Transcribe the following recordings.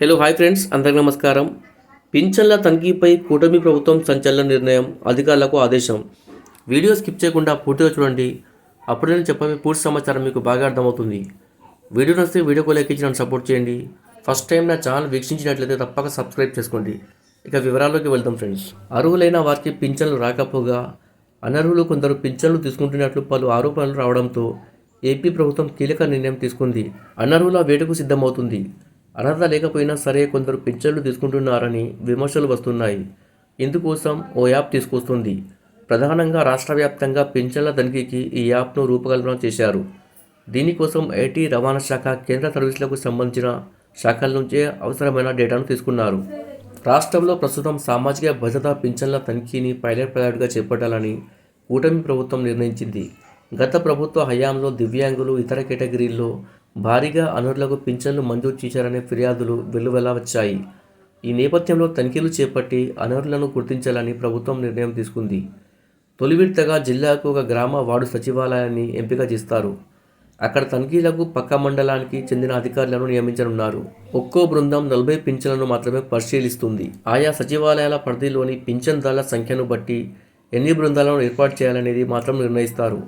Hello hi friends అందరికీ నమస్కారం. పింఛన్ల తనిఖీపై కూటమి ప్రభుత్వం సంచలన నిర్ణయం అధికారులకు ఆదేశం. వీడియో స్కిప్ చేయకుండా పూర్తిగా చూడండి. అప్పుడు నేను చెప్పే పూర్తి సమాచారం మీకు బాగా అర్థమవుతుంది. వీడియో నచ్చితే వీడియోకు లైక్ నన్ను సపోర్ట్ చేయండి. ఫస్ట్ టైం నా ఛానల్ వీక్షించినట్లయితే తప్పక సబ్స్క్రైబ్ చేసుకోండి. ఇక వివరాల్లోకి వెళ్దాం ఫ్రెండ్స్ అర్హులైన వారికి పింఛన్లు రాకపోగా అనర్హులు కొందరు పింఛన్లు తీసుకుంటున్నట్లు పలు ఆరోపణలు రావడంతో ఏపీ ప్రభుత్వం కీలక నిర్ణయం తీసుకుంది. అనర్హుల వేటకు సిద్ధమవుతుంది. అర్హత లేకపోయినా సరే కొందరు పింఛన్లు తీసుకుంటున్నారని విమర్శలు వస్తున్నాయి. ఇందుకోసం ఓ యాప్ తీసుకొస్తుంది. ప్రధానంగా రాష్ట్ర వ్యాప్తంగా పింఛన్ల తనిఖీకి ఈ యాప్ను రూపకల్పన చేశారు. దీనికోసం ఐటీ రవాణా శాఖ కేంద్ర సర్వీసులకు సంబంధించిన శాఖల నుంచే అవసరమైన డేటాను తీసుకున్నారు. రాష్ట్రంలో ప్రస్తుతం సామాజిక భద్రతా పింఛన్ల తనిఖీని పైలట్ ప్రాజెక్టుగా చేపట్టాలని కూటమి ప్రభుత్వం నిర్ణయించింది. గత ప్రభుత్వ హయాంలో దివ్యాంగులు ఇతర కేటగిరీల్లో భారీగా అనర్హులకు పింఛన్లు మంజూరు చేశారనే ఫిర్యాదులు వెల్లువెలా వచ్చాయి. ఈ నేపథ్యంలో తనిఖీలు చేపట్టి అనర్హులను గుర్తించాలని ప్రభుత్వం నిర్ణయం తీసుకుంది. తొలి విడతగా జిల్లాకు ఒక గ్రామ వార్డు సచివాలయాన్ని ఎంపిక చేస్తారు. అక్కడ తనిఖీలకు పక్క మండలానికి చెందిన అధికారులను నియమించనున్నారు. ఒక్కో బృందం నలభై పింఛన్లను మాత్రమే పరిశీలిస్తుంది. ఆయా సచివాలయాల పరిధిలోని పింఛన్దారుల సంఖ్యను బట్టి ఎన్ని బృందాలను ఏర్పాటు చేయాలనేది మాత్రం నిర్ణయిస్తారు.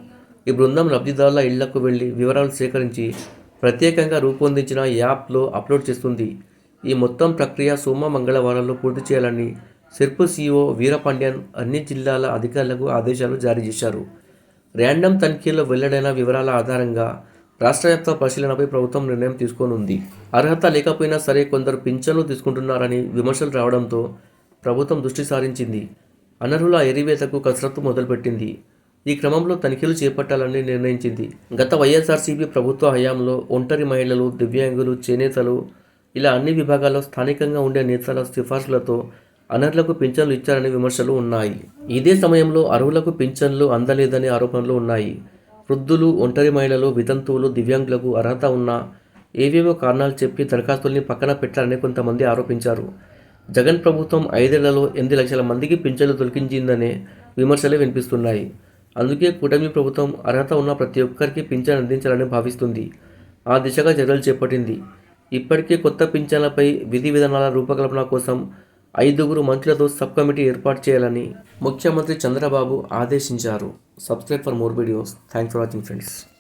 ఈ బృందం లబ్ధిదారుల ఇళ్ళకు వెళ్ళి వివరాలు సేకరించి ప్రత్యేకంగా రూపొందించిన యాప్లో అప్లోడ్ చేస్తుంది. ఈ మొత్తం ప్రక్రియ సోమ మంగళవారంలో పూర్తి చేయాలని సిర్పు సీఓ వీరపాండ్యన్ అన్ని జిల్లాల అధికారులకు ఆదేశాలు జారీ చేశారు. ర్యాండమ్ తనిఖీల్లో వెల్లడైన వివరాల ఆధారంగా రాష్ట్ర వ్యాప్త పరిశీలనపై ప్రభుత్వం నిర్ణయం తీసుకోనుంది. అర్హత లేకపోయినా సరే కొందరు పింఛన్లు తీసుకుంటున్నారని విమర్శలు రావడంతో ప్రభుత్వం దృష్టి సారించింది. అనర్హుల ఎరివేతకు కసరత్తు మొదలుపెట్టింది. ఈ క్రమంలో తనిఖీలు చేపట్టాలని నిర్ణయించింది. గత వైఎస్ఆర్సీపీ ప్రభుత్వ హయాంలో ఒంటరి మహిళలు దివ్యాంగులు చేనేతలు ఇలా అన్ని విభాగాల్లో స్థానికంగా ఉండే నేతల సిఫార్సులతో అనర్హులకు పింఛన్లు ఇచ్చారనే విమర్శలు ఉన్నాయి. ఇదే సమయంలో అర్హులకు పింఛన్లు అందలేదనే ఆరోపణలు ఉన్నాయి. వృద్ధులు ఒంటరి మహిళలు వితంతువులు దివ్యాంగులకు అర్హత ఉన్నా ఏవేవో కారణాలు చెప్పి దరఖాస్తుల్ని పక్కన పెట్టారని కొంతమంది ఆరోపించారు. జగన్ ప్రభుత్వం ఐదేళ్ళలో ఎనిమిది లక్షల మందికి పింఛన్లు దొరికించిందనే విమర్శలే వినిపిస్తున్నాయి. అందుకే కూటమి ప్రభుత్వం అర్హత ఉన్న ప్రతి ఒక్కరికి పింఛన్ అందించాలని భావిస్తుంది. ఆ దిశగా చర్యలు చేపట్టింది. ఇప్పటికే కొత్త పింఛన్లపై విధి విధానాల రూపకల్పన కోసం ఐదుగురు మంత్రులతో సబ్ కమిటీ ఏర్పాటు చేయాలని ముఖ్యమంత్రి చంద్రబాబు ఆదేశించారు. Subscribe for more videos. Thanks for watching friends.